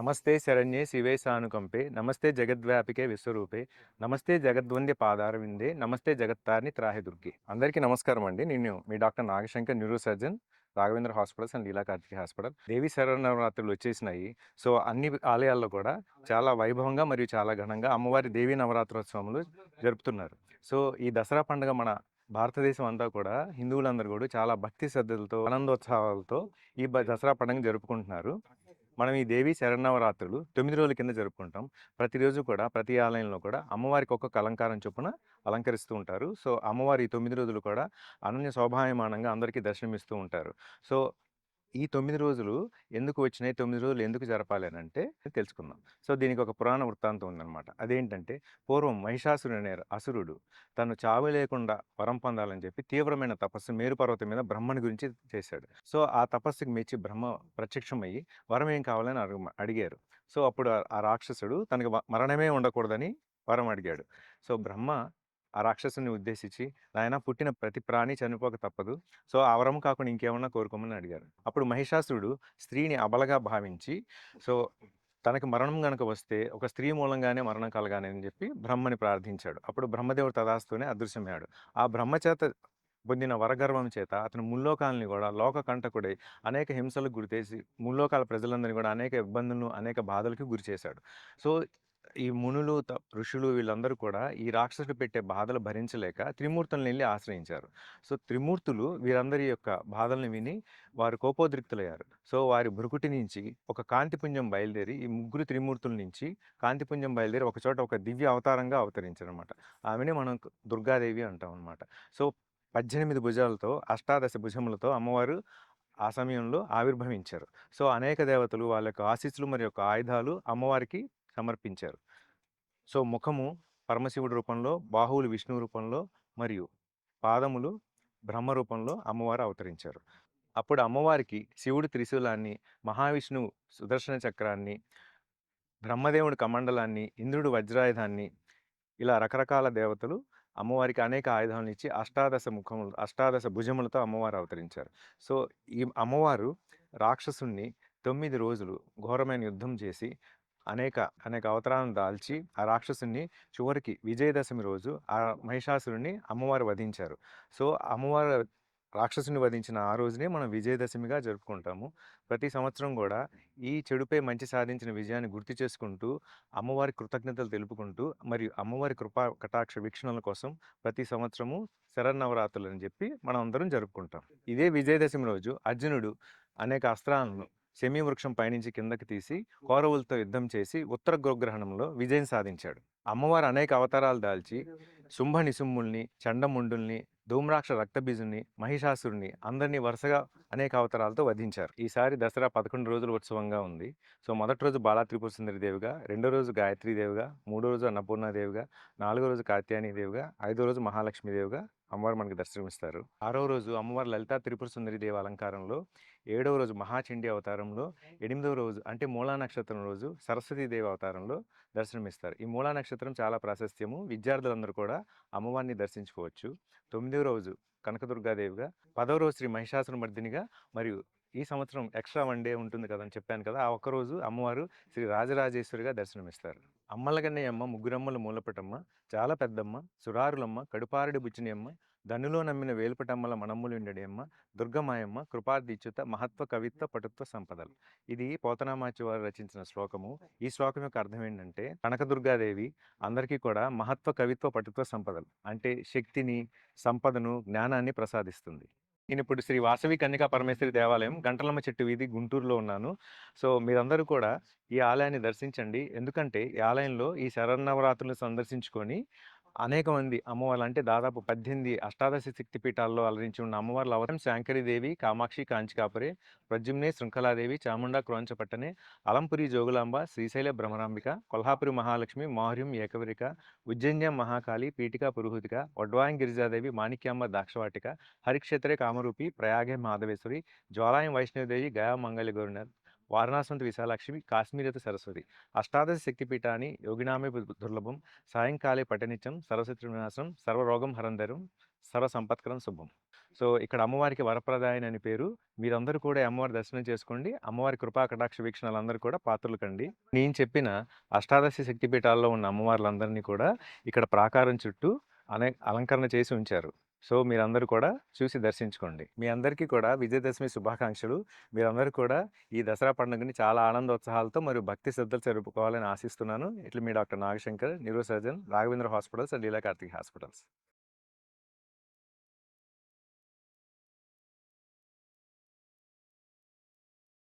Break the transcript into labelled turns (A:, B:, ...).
A: నమస్తే శరణ్యే శివే సానుకంపే నమస్తే జగద్వ్యాపికే విశ్వరూపే నమస్తే జగద్వంద్య పాదారవిందే నమస్తే జగత్తారిని త్రాహి దుర్గే. అందరికీ నమస్కారం అండి. నేను మీ doctor Nagashankar neuro surgeon Raghavendra hospitals and Leela Karthika hospital. Devi శరణవరాత్రులు వచ్చేసినాయి. సో అన్ని ఆలయాల్లో కూడా చాలా వైభవంగా మరియు చాలా ఘనంగా అమ్మవారి దేవి నవరాత్రోత్సవములు జరుపుతున్నారు. సో ఈ దసరా పండుగ మన భారతదేశం అంతా కూడా హిందువులందరూ కూడా చాలా భక్తి శ్రద్ధలతో ఆనందోత్సవాలతో ఈ దసరా పండుగ జరుపుకుంటున్నారు. మనం ఈ దేవి శరణవరాత్రులు తొమ్మిది రోజుల కింద జరుపుకుంటాం. ప్రతిరోజు కూడా ప్రతి ఆలయంలో కూడా అమ్మవారికి ఒక్కొక్క అలంకారం చొప్పున అలంకరిస్తూ ఉంటారు. సో అమ్మవారి ఈ తొమ్మిది రోజులు కూడా అనన్య శోభాయమానంగా అందరికీ దర్శనమిస్తూ ఉంటారు. సో ఈ తొమ్మిది రోజులు ఎందుకు వచ్చినాయి? తొమ్మిది రోజులు ఎందుకు జరపాలి అని అంటే తెలుసుకుందాం. సో దీనికి ఒక పురాణ వృత్తాంతం ఉందన్నమాట. అదేంటంటే పూర్వం మహిషాసురుడు అనే అసురుడు తను చావు లేకుండా వరం పొందాలని చెప్పి తీవ్రమైన తపస్సు మేరు పర్వతం మీద బ్రహ్మని గురించి చేశాడు. సో ఆ తపస్సుకు మెచ్చి బ్రహ్మ ప్రత్యక్షమయ్యి వరం ఏం కావాలని అడుగు అడిగారు. సో అప్పుడు ఆ- రాక్షసుడు తనకి మరణమే ఉండకూడదని వరం అడిగాడు. సో బ్రహ్మ ఆ రాక్షసుని ఉద్దేశించి నాయన పుట్టిన ప్రతి ప్రాణి చనిపోక తప్పదు. సో ఆ కాకుండా ఇంకేమన్నా కోరుకోమని అడిగారు. అప్పుడు మహిషాసురుడు స్త్రీని అబలగా భావించి సో తనకి మరణం గనక వస్తే ఒక స్త్రీ మూలంగానే మరణం కలగానే అని చెప్పి బ్రహ్మని ప్రార్థించాడు. అప్పుడు బ్రహ్మదేవుడు తదాస్తూనే అదృశ్యమయ్యాడు. ఆ బ్రహ్మచేత పొందిన వరగర్వం చేత అతను ముల్లోకాలని కూడా లోక కంటకుడై అనేక హింసలకు గురిచేసి ముల్లోకాల ప్రజలందరినీ కూడా అనేక ఇబ్బందులను అనేక బాధలకు గురి చేశాడు సో ఈ మునులు త- ఋషులు వీళ్ళందరూ కూడా ఈ రాక్షసుడు పెట్టే బాధలు భరించలేక త్రిమూర్తులను వెళ్ళి ఆశ్రయించారు. సో త్రిమూర్తులు వీరందరి యొక్క బాధల్ని విని వారు కోపోద్రిక్తులయ్యారు. సో వారి భృకుటి నుంచి ఒక కాంతిపుంజం బయలుదేరి ఈ ముగ్గురు త్రిమూర్తుల నుంచి కాంతిపుంజం బయలుదేరి ఒక చోట ఒక దివ్య అవతారంగా అవతరించారు అనమాట ఆమెని మనం దుర్గాదేవి అంటాం అనమాట సో పద్దెనిమిది భుజాలతో అష్టాదశ భుజములతో అమ్మవారు ఆ సమయంలో ఆవిర్భవించారు. సో అనేక దేవతలు వాళ్ళ యొక్క ఆశీస్సులు మరియు యొక్క ఆయుధాలు అమ్మవారికి సమర్పించారు. సో ముఖము పరమశివుడి రూపంలో బాహువులు విష్ణు రూపంలో మరియు పాదములు బ్రహ్మ రూపంలో అమ్మవారు అవతరించారు. అప్పుడు అమ్మవారికి శివుడు త్రిశూలాన్ని మహావిష్ణువు సుదర్శన చక్రాన్ని బ్రహ్మదేవుడు కమండలాన్ని ఇంద్రుడు వజ్రాయుధాన్ని ఇలా రకరకాల దేవతలు అమ్మవారికి అనేక ఆయుధాలను ఇచ్చి అష్టాదశ ముఖములు అష్టాదశ భుజములతో అమ్మవారు అవతరించారు. సో ఈ అమ్మవారు రాక్షసుణ్ణి తొమ్మిది రోజులు ఘోరమైన యుద్ధం చేసి అనేక అనేక అవతారాలను దాల్చి ఆ రాక్షసుని చివరికి విజయదశమి రోజు ఆ మహిషాసురుని అమ్మవారు వధించారు. సో అమ్మవారు రాక్షసుని వధించిన ఆ రోజునే మనం విజయదశమిగా జరుపుకుంటాము. ప్రతి సంవత్సరం కూడా ఈ చెడుపై మంచి సాధించిన విజయాన్ని గుర్తు చేసుకుంటూ అమ్మవారి కృతజ్ఞతలు తెలుపుకుంటూ మరియు అమ్మవారి కృపా కటాక్ష వీక్షణల కోసం ప్రతి సంవత్సరము శరన్నవరాత్రులు అని చెప్పి మనం అందరం జరుపుకుంటాం. ఇదే విజయదశమి రోజు అర్జునుడు అనేక అస్త్రాలను శమీ వృక్షం పైనుంచి కిందకి తీసి కౌరవులతో యుద్ధం చేసి ఉత్తర గోగ్రహణంలో విజయం సాధించాడు. అమ్మవారు అనేక అవతారాలు దాల్చి శుంభ నిశుంభుల్ని చండముండుల్ని ధూమ్రాక్ష రక్తబీజుని మహిషాసురుని అందరినీ వరుసగా అనేక అవతారాలతో వధించారు. ఈసారి దసరా పదకొండు రోజుల ఉత్సవంగా ఉంది. సో మొదటి రోజు బాలా త్రిపుర సుందరి దేవిగా రెండో రోజు గాయత్రీ దేవిగా మూడో రోజు అన్నపూర్ణ దేవిగా నాలుగో రోజు కాత్యాయని దేవిగా ఐదో రోజు మహాలక్ష్మి దేవిగా అమ్మవారు మనకి దర్శనమిస్తారు. ఆరో రోజు అమ్మవారు లలితా త్రిపుర సుందరి దేవ అలంకారంలో ఏడవ రోజు మహాచండి అవతారంలో ఎనిమిదవ రోజు అంటే మూలా నక్షత్రం రోజు సరస్వతీ దేవి అవతారంలో దర్శనమిస్తారు. ఈ మూలా నక్షత్రం చాలా ప్రాశస్త్యము. విద్యార్థులందరూ కూడా అమ్మవారిని దర్శించుకోవచ్చు. తొమ్మిదవ రోజు కనకదుర్గాదేవిగా పదవ రోజు శ్రీ మహిషాసుర మర్దినిగా మరియు ఈ సంవత్సరం ఎక్స్ట్రా వన్ డే ఉంటుంది కదా అని చెప్పాను కదా ఆ ఒక్క రోజు అమ్మవారు శ్రీ రాజరాజేశ్వరిగా దర్శనమిస్తారు. అమ్మలగన్నయ్యమ్మ ముగ్గురమ్మల మూలపటమ్మ చాలా పెద్దమ్మ సురారులమ్మ కడుపారడి బుచ్చినియమ్మ దన్నులో నమ్మిన వేలుపటమ్మల మనమ్ములుండేయమ్మ దుర్గమాయమ్మ కృపార్దిచ్యుత మహత్వ కవిత్వ పటుత్వ సంపదలు. ఇది పోతనామాచి వారు రచించిన శ్లోకము. ఈ శ్లోకం యొక్క అర్థం ఏంటంటే కనకదుర్గాదేవి అందరికీ కూడా మహత్వ కవిత్వ పటుత్వ సంపదలు. అంటే శక్తిని సంపదను జ్ఞానాన్ని ప్రసాదిస్తుంది. నేను ఇప్పుడు శ్రీ వాసవి కన్యకా పరమేశ్వరి దేవాలయం గంటలమ్మ చెట్టు వీధి గుంటూరులో ఉన్నాను. సో మీరందరూ కూడా ఈ ఆలయాన్ని దర్శించండి. ఎందుకంటే ఈ ఆలయంలో ఈ శరన్నవరాత్రులను సందర్శించుకొని అనేక మంది అమ్మవార్లు అంటే దాదాపు పద్దెనిమిది అష్టాదశి శక్తి పీఠాల్లో అలరించి ఉన్న అమ్మవార్ల అవతం శాంకరీదేవి కామాక్షి కాంచికాపురి ప్రజుమ్నే శృంఖలాదేవి చాముండా క్రోంచపట్టనే అలంపురి జోగులాంబ శ్రీశైల భ్రమరాంబిక కొల్హాపురి మహాలక్ష్మి మాహుర్యం ఏకవరిక ఉజ్జన్యం మహాకాళి పీఠిక పురుహుతిక వడ్వాయం గిరిజాదేవి మాణిక్యాంబ దాక్షవాటిక హరిక్షేత్రే కామరూపి ప్రయాగే మాధవేశ్వరి జ్వాలాయం వైష్ణవదేవి గయా మంగళ గవర్నర్ వారణాసంత విశాలాక్షి కాశ్మీరత సరస్వతి అష్టాదశ శక్తిపీఠాన్ని యోగినామే దుర్లభం సాయంకాలే పఠనిత్యం సరస్వతి వినాశనం సర్వరోగం హరంధరం సర్వ సంపత్కరం శుభం. సో ఇక్కడ అమ్మవారికి వరప్రదాయని అని పేరు. మీరందరూ కూడా అమ్మవారి దర్శనం చేసుకోండి. అమ్మవారి కృపా కటాక్ష వీక్షణలందరూ కూడా పాత్రలు కండి. నేను చెప్పిన అష్టాదశ శక్తిపీఠాల్లో ఉన్న అమ్మవార్లందరినీ కూడా ఇక్కడ ప్రాకారం చుట్టూ అనే అలంకరణ చేసి ఉంచారు. సో మీరందరూ కూడా చూసి దర్శించుకోండి. మీ అందరికీ కూడా విజయదశమి శుభాకాంక్షలు. మీరందరూ కూడా ఈ దసరా పండుగని చాలా ఆనందోత్సాహాలతో మరియు భక్తి శ్రద్ధలు జరుపుకోవాలని ఆశిస్తున్నాను. ఇట్లు మీ doctor Nagashankar neuro surgeon Raghavendra hospitals and Leela Karthik hospitals.